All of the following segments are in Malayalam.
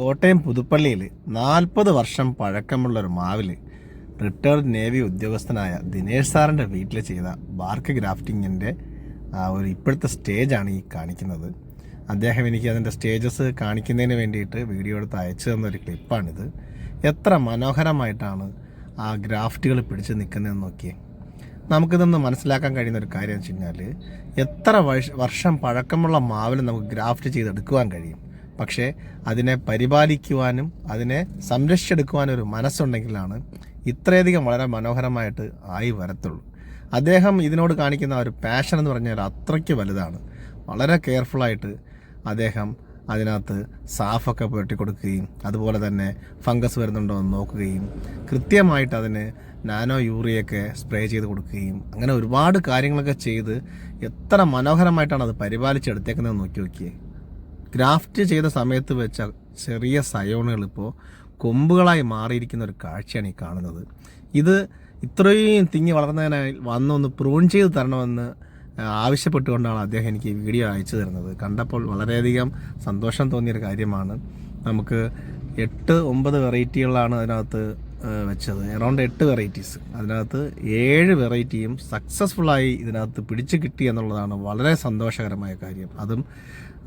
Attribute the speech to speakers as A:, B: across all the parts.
A: കോട്ടയം പുതുപ്പള്ളിയിൽ നാൽപ്പത് വർഷം പഴക്കമുള്ള ഒരു മാവിൽ റിട്ടയർഡ് നേവി ഉദ്യോഗസ്ഥനായ ദിനേഷ് സാറിന്റെ വീട്ടിൽ ചെയ്ത ബാർക്ക് ഗ്രാഫ്റ്റിങ്ങിന്റെ ഒരു ഇപ്പോഴത്തെ സ്റ്റേജാണ് ഈ കാണിക്കുന്നത്. അദ്ദേഹം എനിക്ക് അതിന്റെ സ്റ്റേജസ് കാണിക്കുന്നതിന് വേണ്ടിയിട്ട് വീഡിയോ എടുത്ത് അയച്ചു തന്നൊരു ക്ലിപ്പാണിത്. എത്ര മനോഹരമായിട്ടാണ് ആ ഗ്രാഫ്റ്റുകൾ പിടിച്ച് നിൽക്കുന്നതെന്ന് നോക്കിയേ. നമുക്കിതൊന്ന് മനസ്സിലാക്കാൻ കഴിയുന്ന ഒരു കാര്യം എന്ന് വെച്ച് കഴിഞ്ഞാൽ എത്ര വർഷം പഴക്കമുള്ള മാവിൽ നമുക്ക് ഗ്രാഫ്റ്റ് ചെയ്തെടുക്കുവാൻ കഴിയും? പക്ഷേ അതിനെ പരിപാലിക്കുവാനും അതിനെ സംരക്ഷിച്ചെടുക്കുവാനും ഒരു മനസ്സുണ്ടെങ്കിലാണ് ഇത്രയധികം വളരെ മനോഹരമായിട്ട് ആയി വരത്തുള്ളൂ. അദ്ദേഹം ഇതിനോട് കാണിക്കുന്ന ഒരു പാഷൻ എന്ന് പറഞ്ഞാൽ അത്രയ്ക്ക് വലുതാണ്. വളരെ കെയർഫുള്ളായിട്ട് അദ്ദേഹം അതിനകത്ത് സാഫൊക്കെ പുരട്ടി കൊടുക്കുകയും അതുപോലെ തന്നെ ഫംഗസ് വരുന്നുണ്ടോ എന്ന് നോക്കുകയും കൃത്യമായിട്ട് അതിന് നാനോ യൂറിയൊക്കെ സ്പ്രേ ചെയ്ത് കൊടുക്കുകയും അങ്ങനെ ഒരുപാട് കാര്യങ്ങളൊക്കെ ചെയ്ത് എത്ര മനോഹരമായിട്ടാണ് അത് പരിപാലിച്ചെടുത്തേക്കുന്നത് നോക്കി നോക്കിയേ. ഗ്രാഫ്റ്റ് ചെയ്ത സമയത്ത് വെച്ച ചെറിയ സയോണുകൾ ഇപ്പോൾ കൊമ്പുകളായി മാറിയിരിക്കുന്ന ഒരു കാഴ്ചയാണ് ഈ കാണുന്നത്. ഇത് ഇത്രയും തിങ്ങി വളർന്നതിനായി വന്നൊന്ന് പ്രൂൺ ചെയ്ത് തരണമെന്ന് ആവശ്യപ്പെട്ടുകൊണ്ടാണ് അദ്ദേഹം എനിക്ക് ഈ വീഡിയോ അയച്ചു തരുന്നത്. കണ്ടപ്പോൾ വളരെയധികം സന്തോഷം തോന്നിയൊരു കാര്യമാണ്. നമുക്ക് എട്ട് ഒമ്പത് വെറൈറ്റികളാണ് അതിനകത്ത് വെച്ചത്. അറൗണ്ട് എട്ട് വെറൈറ്റീസ് അതിനകത്ത് ഏഴ് വെറൈറ്റിയും സക്സസ്ഫുള്ളായി ഇതിനകത്ത് പിടിച്ചു കിട്ടി എന്നുള്ളതാണ് വളരെ സന്തോഷകരമായ കാര്യം. അതും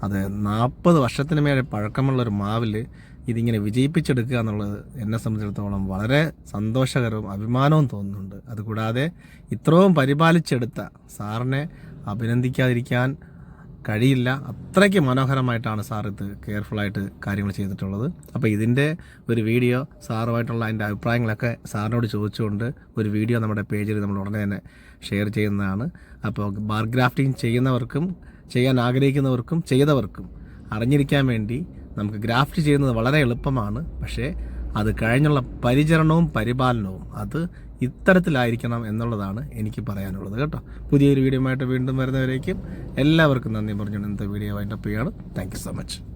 A: അത് നാൽപ്പത് വർഷത്തിന് മേലെ പഴക്കമുള്ള ഒരു മാവിൽ ഇതിങ്ങനെ വിജയിപ്പിച്ചെടുക്കുക എന്നുള്ളത് എന്നെ സംബന്ധിച്ചിടത്തോളം വളരെ സന്തോഷകരവും അഭിമാനവും തോന്നുന്നുണ്ട്. അതുകൂടാതെ ഇത്രയും പരിപാലിച്ചെടുത്ത സാറിനെ അഭിനന്ദിക്കാതിരിക്കാൻ കഴിയില്ല. അത്രയ്ക്ക് മനോഹരമായിട്ടാണ് സാർ ഇത് കെയർഫുള്ളായിട്ട് കാര്യങ്ങൾ ചെയ്തിട്ടുള്ളത്. അപ്പോൾ ഇതിന്റെ ഒരു വീഡിയോ സാറുമായിട്ടുള്ള അതിന്റെ അഭിപ്രായങ്ങളൊക്കെ സാറിനോട് ചോദിച്ചുകൊണ്ട് ഒരു വീഡിയോ നമ്മുടെ പേജിൽ നമ്മൾ ഉടനെ തന്നെ ഷെയർ ചെയ്യുന്നതാണ്. അപ്പോൾ ബാർ ഗ്രാഫ്റ്റിംഗ് ചെയ്യുന്നവർക്കും ചെയ്യാൻ ആഗ്രഹിക്കുന്നവർക്കും ചെയ്തവർക്കും അറിഞ്ഞിരിക്കാൻ വേണ്ടി നമുക്ക് ഗ്രാഫ്റ്റ് ചെയ്യുന്നത് വളരെ എളുപ്പമാണ്. പക്ഷേ അത് കഴിഞ്ഞുള്ള പരിചരണവും പരിപാലനവും അത് ഇത്തരത്തിലായിരിക്കണം എന്നുള്ളതാണ് എനിക്ക് പറയാനുള്ളത് കേട്ടോ. പുതിയൊരു വീഡിയോ ആയിട്ട് വീണ്ടും വരുന്നവരേക്കും എല്ലാവർക്കും നന്ദി. പറഞ്ഞുകൊണ്ട് ഇന്നത്തെ വീഡിയോ വൈൻഡപ്പ് ചെയ്യാണ്. Thank so much